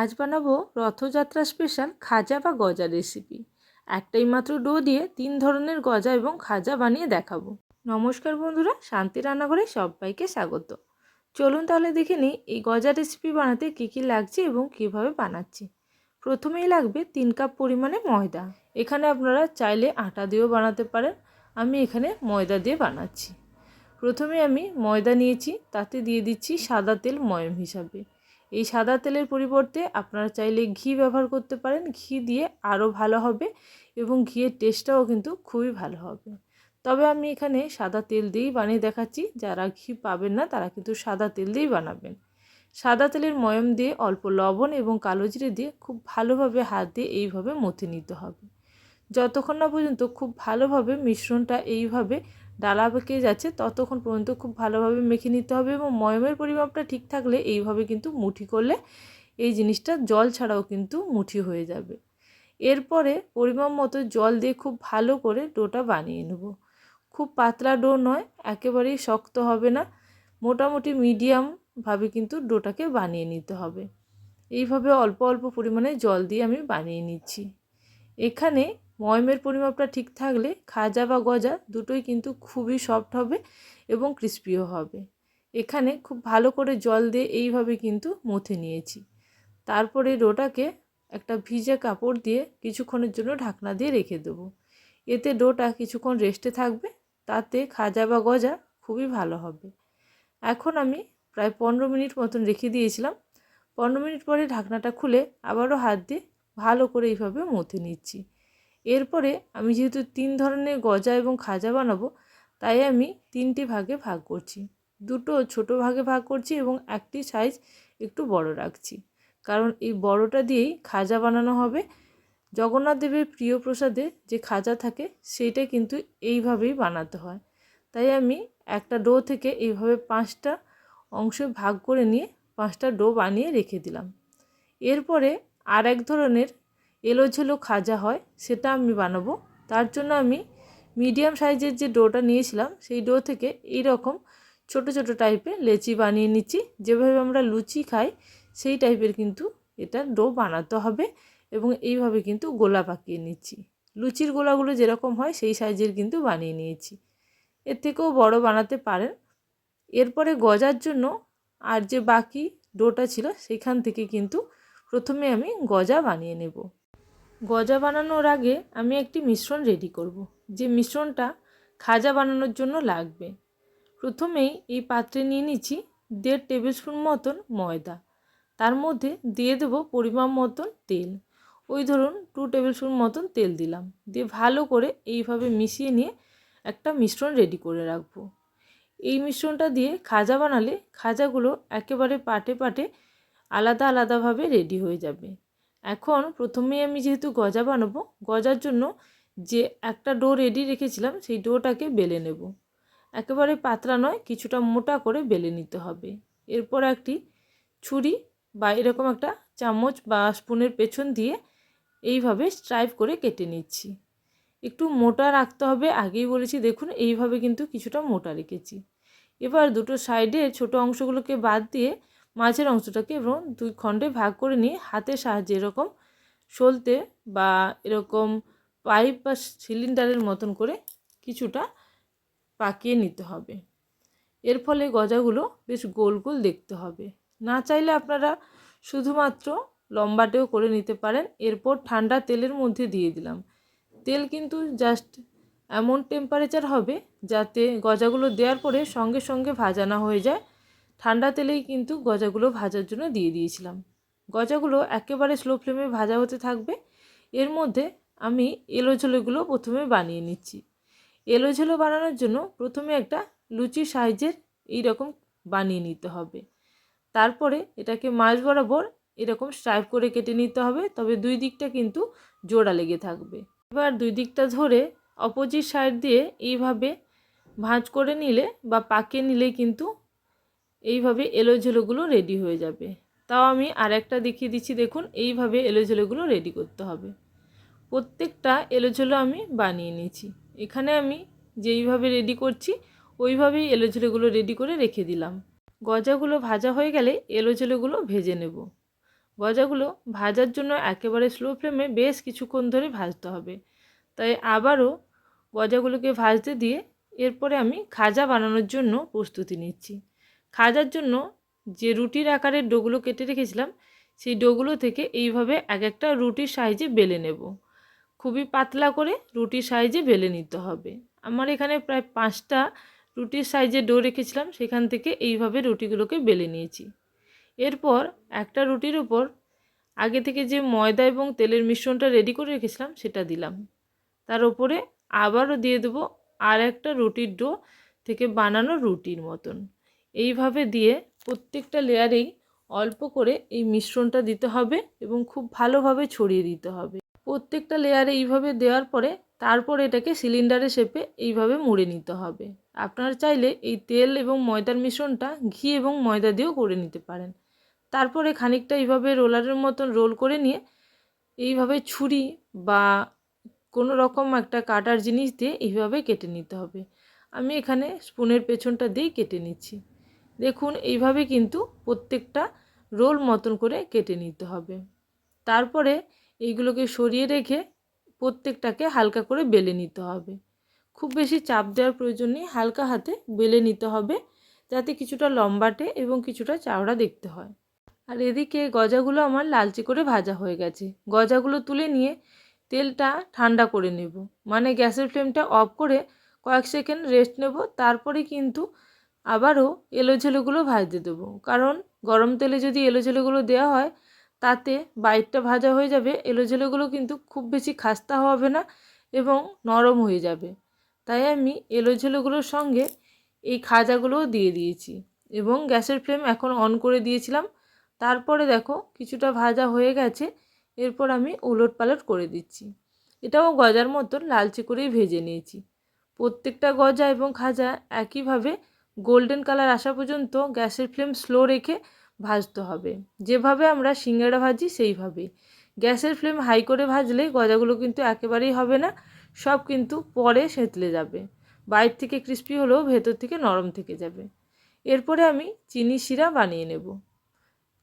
আজ বানাবো রথযাত্রা স্পেশাল খাজা বা গজা রেসিপি একটাই মাত্র ডো দিয়ে তিন ধরনের গজা এবং খাজা বানিয়ে দেখাবো। নমস্কার বন্ধুরা, শান্তি রান্নাঘরে সবাইকে স্বাগত। চলুন তাহলে দেখে নিই, এই গজা রেসিপি বানাতে কী কী লাগছে এবং কীভাবে বানাচ্ছি। প্রথমেই লাগবে তিন কাপ পরিমাণে ময়দা। এখানে আপনারা চাইলে আটা দিয়েও বানাতে পারেন। আমি এখানে ময়দা দিয়ে বানাচ্ছি। প্রথমে আমি ময়দা নিয়েছি, তাতে দিয়ে দিচ্ছি সাদা তেল ময়ম হিসাবে। এই সাদা তেলের পরিবর্তে আপনারা চাইলে ঘি ব্যবহার করতে পারেন। ঘি দিয়ে আরও ভালো হবে এবং ঘিয়ের টেস্টটাও কিন্তু খুবই ভালো হবে। তবে আমি এখানে সাদা তেল দিয়েই বানিয়ে দেখাচ্ছি। যারা ঘি পাবেন না, তারা কিন্তু সাদা তেল দিয়েই বানাবেন। সাদা তেলের ময়ম দিয়ে অল্প লবণ এবং কালো জিরে দিয়ে খুব ভালোভাবে হাত দিয়ে এইভাবে মথে নিতে হবে। যতক্ষণ না পর্যন্ত খুব ভালোভাবে মিশ্রণটা এইভাবে ডালা বেঁকে যাচ্ছে, ততক্ষণ পর্যন্ত খুব ভালোভাবে মেখে নিতে হবে এবং ময়মের পরিমাপটা ঠিক থাকলে এইভাবে কিন্তু মুঠি করলে এই জিনিসটা জল ছাড়াও কিন্তু মুঠি হয়ে যাবে। এরপরে পরিমাপ মতো জল দিয়ে খুব ভালো করে ডোটা বানিয়ে নেব। খুব পাতলা ডো নয়, একেবারেই শক্ত হবে না, মোটামুটি মিডিয়ামভাবে কিন্তু ডোটাকে বানিয়ে নিতে হবে। এইভাবে অল্প অল্প পরিমাণে জল দিয়ে আমি বানিয়ে নিচ্ছি। এখানে ময়মের পরিমাপটা ঠিক থাকলে খাজা বা গজা দুটোই কিন্তু খুবই সফট হবে এবং ক্রিস্পিও হবে। এখানে খুব ভালো করে জল দিয়ে এইভাবে কিন্তু মথে নিয়েছি। তারপরে ডোটাকে একটা ভিজে কাপড় দিয়ে কিছুক্ষণের জন্য ঢাকনা দিয়ে রেখে দেবো। এতে ডোটা কিছুক্ষণ রেস্টে থাকবে, তাতে খাজা বা গজা খুবই ভালো হবে। এখন আমি প্রায় পনেরো মিনিট মতন রেখে দিয়েছিলাম। পনেরো মিনিট পরে ঢাকনাটা খুলে আবারও হাত দিয়ে ভালো করে এইভাবে মথে নিচ্ছি। এরপরে আমি যেহেতু তিন ধরনের গজা এবং খাজা বানাবো, তাই আমি তিনটি ভাগে ভাগ করছি। দুটো ছোট ভাগে ভাগ করছি এবং একটি সাইজ একটু বড় রাখছি। কারণ এই বড়টা দিয়েই খাজা বানানো হবে। জগন্নাথ দেবের প্রিয় প্রসাদে যে খাজা থাকে, সেইটা কিন্তু এইভাবেই বানাতে হয়। তাই আমি একটা ডো থেকে এইভাবে পাঁচটা অংশে ভাগ করে নিয়ে পাঁচটা ডো বানিয়ে রেখে দিলাম। এরপরে আর এক ধরনের এলোঝেলো খাজা হয়, সেটা আমি বানাবো। তার জন্য আমি মিডিয়াম সাইজের যে ডোটা নিয়েছিলাম, সেই ডো থেকে এই রকম ছোট ছোট টাইপের লেচি বানিয়ে নিচ্ছি। যেভাবে আমরা লুচি খাই, সেই টাইপের কিন্তু এটা ডো বানাতে হবে এবং এইভাবে কিন্তু গোলা পাকিয়ে নিচ্ছি। লুচির গোলাগুলো যেরকম হয়, সেই সাইজের কিন্তু বানিয়ে নিয়েছি। এর থেকেও বড় বানাতে পারেন। এরপরে গজার জন্য আর যে বাকি ডোটা ছিল, সেখান থেকে কিন্তু প্রথমে আমি গজা বানিয়ে নেব। গজা বানানোর আগে আমি একটি মিশ্রণ রেডি করব। যে মিশ্রণটা খাজা বানানোর জন্য লাগবে। প্রথমেই এই পাত্রে নিয়ে নিচ্ছি দেড় টেবিল স্পুন মতন ময়দা। তার মধ্যে দিয়ে দেবো পরিমাণ মতন তেল। ওই ধরুন টু টেবিল স্পুন মতন তেল দিলাম। দিয়ে ভালো করে এইভাবে মিশিয়ে নিয়ে একটা মিশ্রণ রেডি করে রাখব। এই মিশ্রণটা দিয়ে খাজা বানালে খাজাগুলো একেবারে পাটে পাটে আলাদা আলাদাভাবে রেডি হয়ে যাবে। এখন প্রথমেই আমি যেহেতু গজা বানাবো, গজার জন্য যে একটা ডো রেডি রেখেছিলাম, সেই ডোটাকে বেলে নেব। একেবারে পাতলা নয়, কিছুটা মোটা করে বেলে নিতে হবে। এরপর একটি ছুরি বা এরকম একটা চামচ বা স্পুনের পেছন দিয়ে এইভাবে স্ট্রাইপ করে কেটে নিচ্ছি। একটু মোটা রাখতে হবে, আগেই বলেছি, দেখুন, এইভাবে কিন্তু কিছুটা মোটা রেখেছি। এবার দুটো সাইডে ছোট অংশগুলোকে বাদ দিয়ে মাঝের অংশটাকে এবং দুই খণ্ডে ভাগ করে নিয়ে হাতের সাহায্যে এরকম সলতে বা এরকম পাইপ বা সিলিন্ডারের মতন করে কিছুটা পাকিয়ে নিতে হবে। এর ফলে গজাগুলো বেশ গোল গোল দেখতে হবে। না চাইলে আপনারা শুধুমাত্র লম্বাটেও করে নিতে পারেন। এরপর ঠান্ডা তেলের মধ্যে দিয়ে দিলাম। তেল কিন্তু জাস্ট এমন টেম্পারেচার হবে যাতে গজাগুলো দেওয়ার পরে সঙ্গে সঙ্গে ভাজা না হয়ে যায়। ঠান্ডা তেলেই কিন্তু গজাগুলো ভাজার জন্য দিয়ে দিয়েছিলাম। গজাগুলো একেবারে স্লো ফ্লেমে ভাজা হতে থাকবে। এর মধ্যে আমি এলো এলোঝোলোগুলো প্রথমে বানিয়ে নিচ্ছি। এলো এলোঝোলো বানানোর জন্য প্রথমে একটা লুচি সাইজের এইরকম বানিয়ে নিতে হবে। তারপরে এটাকে মাছ বরাবর এরকম স্ট্রাইপ করে কেটে নিতে হবে, তবে দুই দিকটা কিন্তু জোড়া লেগে থাকবে। এবার দুই দিকটা ধরে অপোজিট সাইড দিয়ে এইভাবে ভাঁজ করে নিলে বা পাকিয়ে নিলেই কিন্তু এইভাবে এলোঝেলোগুলো রেডি হয়ে যাবে। তাও আমি আর একটা দেখিয়ে দিচ্ছি, দেখুন, এইভাবে এলোঝেলোগুলো রেডি করতে হবে। প্রত্যেকটা এলোঝেলো আমি বানিয়ে নিয়েছি। এখানে আমি যেইভাবে রেডি করছি, ওইভাবেই এলোঝেলোগুলো রেডি করে রেখে দিলাম। গজাগুলো ভাজা হয়ে গেলে এলোঝেলোগুলো ভেজে নেব। গজাগুলো ভাজার জন্য একেবারে স্লো ফ্লেমে বেশ কিছুক্ষণ ধরে ভাজতে হবে। তাই আবারও গজাগুলোকে ভাজতে দিয়ে এরপরে আমি খাজা বানানোর জন্য প্রস্তুতি নিচ্ছি। খাজার জন্য যে রুটির আকারের ডোগুলো কেটে রেখেছিলাম, সেই ডোগুলো থেকে এইভাবে এক একটা রুটির সাইজে বেলে নেব। খুবই পাতলা করে রুটির সাইজে বেলে নিতে হবে। আমার এখানে প্রায় পাঁচটা রুটির সাইজে ডো রেখেছিলাম, সেখান থেকে এইভাবে রুটিগুলোকে বেলে নিয়েছি। এরপর একটা রুটির উপর আগে থেকে যে ময়দা এবং তেলের মিশ্রণটা রেডি করে রেখেছিলাম, সেটা দিলাম। তার উপরে আবারও দিয়ে দেবো আর একটা রুটির ডো থেকে বানানো রুটির মতন। এইভাবে দিয়ে প্রত্যেকটা লেয়ারেই অল্প করে এই মিশ্রণটা দিতে হবে এবং খুব ভালোভাবে ছড়িয়ে দিতে হবে। প্রত্যেকটা লেয়ারে এইভাবে দেওয়ার পরে তারপর এটাকে সিলিন্ডারে শেপে এইভাবে মুড়ে নিতে হবে। আপনারা চাইলে এই তেল এবং ময়দার মিশ্রণটা ঘি এবং ময়দা দিয়েও করে নিতে পারেন। তারপরে খানিকটা এইভাবে রোলারের মতন রোল করে নিয়ে এইভাবে ছুরি বা কোনো রকম একটা কাটার জিনিস দিয়ে এইভাবে কেটে নিতে হবে। আমি এখানে স্পুনের পেছনটা দিয়েই কেটে নিচ্ছি। দেখুন, এইভাবে কিন্তু প্রত্যেকটা রোল মতন করে কেটে নিতে হবে। তারপরে এইগুলোকে সরিয়ে রেখে প্রত্যেকটাকে হালকা করে বেলে নিতে হবে। খুব বেশি চাপ দেওয়ার প্রয়োজন নেই, হালকা হাতে বেলে নিতে হবে যাতে কিছুটা লম্বাটে এবং কিছুটা চাওড়া দেখতে হয়। আর এদিকে গজাগুলো আমার লালচে করে ভাজা হয়ে গেছে। গজাগুলো তুলে নিয়ে তেলটা ঠান্ডা করে নেব। মানে গ্যাসের ফ্লেমটা অফ করে কয়েক সেকেন্ড রেস্ট নেব। তারপরে কিন্তু আবারও এলোঝেলোগুলো ভাজতে দেবো। কারণ গরম তেলে যদি এলোঝেলোগুলো দেওয়া হয়, তাতে বাইরটা ভাজা হয়ে যাবে, এলোঝেলোগুলো কিন্তু খুব বেশি খাস্তা হবে না এবং নরম হয়ে যাবে। তাই আমি এলোঝেলোগুলোর সঙ্গে এই খাজাগুলোও দিয়ে দিয়েছি এবং গ্যাসের ফ্লেম এখন অন করে দিয়েছিলাম। তারপরে দেখো কিছুটা ভাজা হয়ে গেছে, এরপর আমি উলট পালট করে দিচ্ছি। এটাও গজার মতন লালচে করেই ভেজে নিয়েছি। প্রত্যেকটা গজা এবং খাজা একইভাবে গোল্ডেন কালার আসা পর্যন্ত গ্যাসের ফ্লেম স্লো রেখে ভাজতে হবে। যেভাবে আমরা সিঙ্গাড়া ভাজি, সেইভাবে। গ্যাসের ফ্লেম হাই করে ভাজলে গজাগুলো কিন্তু একেবারেই হবে না, সব কিন্তু পরে সেঁতলে যাবে। বাইর থেকে ক্রিস্পি হলেও ভেতর থেকে নরম থেকে যাবে। এরপরে আমি চিনি শিরা বানিয়ে নেব।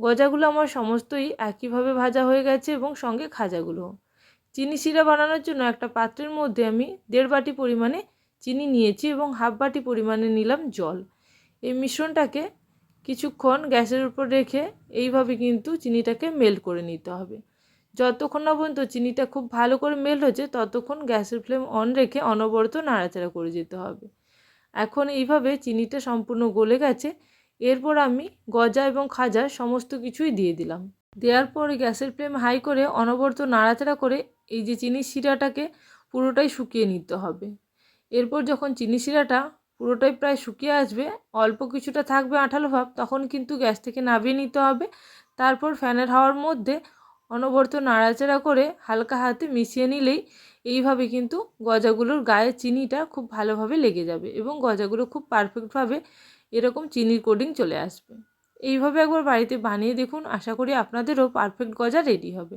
গজাগুলো আমার সমস্তই একইভাবে ভাজা হয়ে গেছে এবং সঙ্গে খাজাগুলো। চিনি শিরা বানানোর জন্য একটা পাত্রের মধ্যে আমি দেড় বাটি পরিমাণে চিনি নিয়েছি এবং হাফ বাটি পরিমাণে নিলাম জল। এই মিশ্রণটাকে কিছুক্ষণ গ্যাসের উপর রেখে এইভাবে কিন্তু চিনিটাকে মেল্ট করে নিতে হবে। যতক্ষণ না পর্যন্ত চিনিটা খুব ভালো করে মেল্ট হচ্ছে, ততক্ষণ গ্যাসের ফ্লেম অন রেখে অনবরত নাড়াচাড়া করে যেতে হবে। এখন এইভাবে চিনিটা সম্পূর্ণ গলে গেছে। এরপর আমি গজা এবং খাজা সমস্ত কিছুই দিয়ে দিলাম। দেওয়ার পরে গ্যাসের ফ্লেম হাই করে অনবরত নাড়াচাড়া করে এই যে চিনির শিরাটাকে পুরোটাই শুকিয়ে নিতে হবে। এরপর যখন চিনি শিরাটা পুরোটাই প্রায় শুকিয়ে আসবে, অল্প কিছুটা থাকবে আঠালো ভাব, তখন কিন্তু গ্যাস থেকে নামিয়ে নিতে হবে। তারপর ফ্যানের হাওয়ার মধ্যে অনবরত নাড়াচাড়া করে হালকা হাতে মিশিয়ে নিলেই এইভাবে কিন্তু গজাগুলোর গায়ে চিনিটা খুব ভালোভাবে লেগে যাবে এবং গজাগুলো খুব পারফেক্টভাবে এরকম চিনির কোডিং চলে আসবে। এইভাবে একবার বাড়িতে বানিয়ে দেখুন। আশা করি আপনাদেরও পারফেক্ট গজা রেডি হবে।